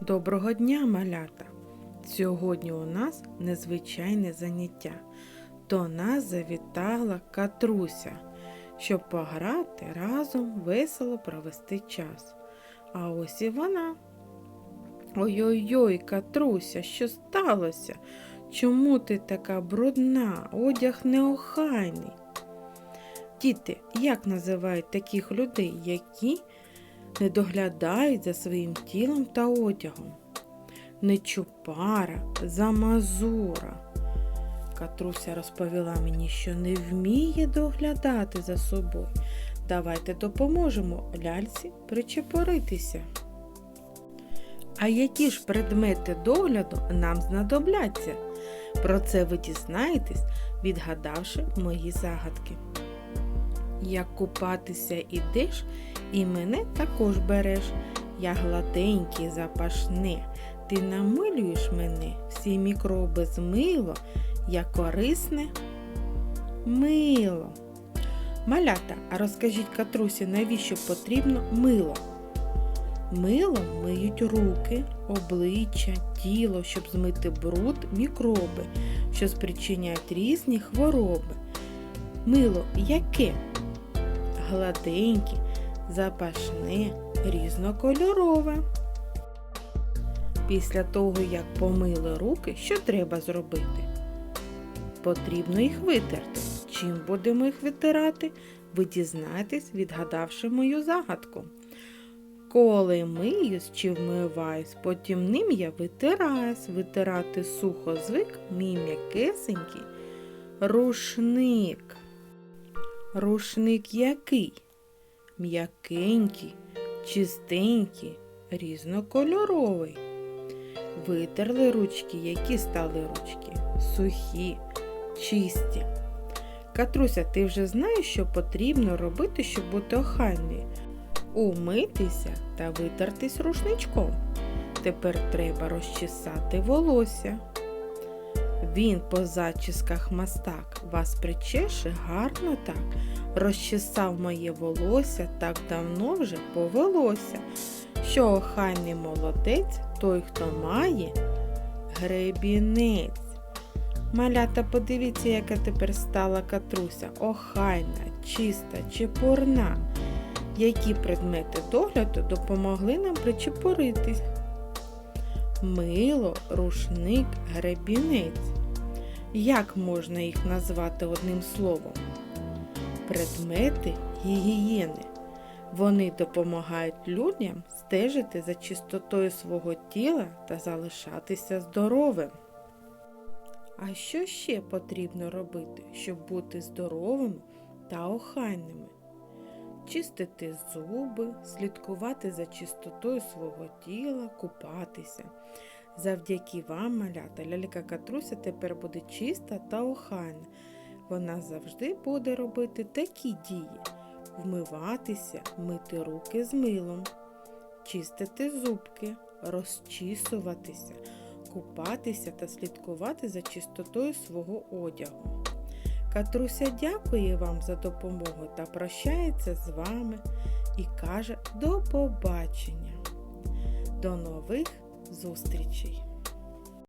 Доброго дня, малята! Сьогодні у нас незвичайне заняття. До нас завітала Катруся, щоб пограти разом весело провести час. А ось і вона. Ой-ой-ой, Катруся, що сталося? Чому ти така брудна, одяг неохайний? Діти, як називають таких людей, які не доглядають за своїм тілом та одягом? Нечупара, замазура. Катруся розповіла мені, що не вміє доглядати за собою. Давайте допоможемо ляльці причепоритися. А які ж предмети догляду нам знадобляться? Про це ви дізнаєтесь, відгадавши мої загадки. Як купатися ідеш, і мене також береш. Я гладенький, запашне, ти намилюєш мене, всі мікроби змило, я корисне мило. Малята, а розкажіть Катрусі, навіщо потрібно мило? Милом миють руки, обличчя, тіло, щоб змити бруд, мікроби, що спричиняють різні хвороби. Мило яке? Гладеньке, запашне, різнокольорове. Після того, як помили руки, що треба зробити? Потрібно їх витерти. Чим будемо їх витирати? Ви дізнаєтесь, відгадавши мою загадку. Коли миюсь чи вмиваюсь, потім ним я витираюсь, витирати сухо звик мій м'якесенький рушник. Рушник який? М'якенький, чистенький, різнокольоровий. Витерли ручки, які стали ручки? Сухі, чисті. Катруся, ти вже знаєш, що потрібно робити, щоб бути охайною? Умитися та витертись рушничком. Тепер треба розчесати волосся. Він по зачісках мастак вас причеше гарно так. Розчесав моє волосся так давно вже повелося, що охайний молодець той, хто має гребінець. Малята, подивіться, яка тепер стала катруся, охайна, чиста, чепурна. Які предмети догляду допомогли нам причепуритись? Мило, рушник, гребінець. Як можна їх назвати одним словом? Предмети гігієни. Вони допомагають людям стежити за чистотою свого тіла та залишатися здоровим. А що ще потрібно робити, щоб бути здоровими та охайними? Чистити зуби, слідкувати за чистотою свого тіла, купатися. Завдяки вам, малята, лялька Катруся тепер буде чиста та охайна. Вона завжди буде робити такі дії: вмиватися, мити руки з милом, чистити зубки, розчісуватися, купатися та слідкувати за чистотою свого одягу. Катруся дякує вам за допомогу та прощається з вами і каже до побачення. До нових зустрічей!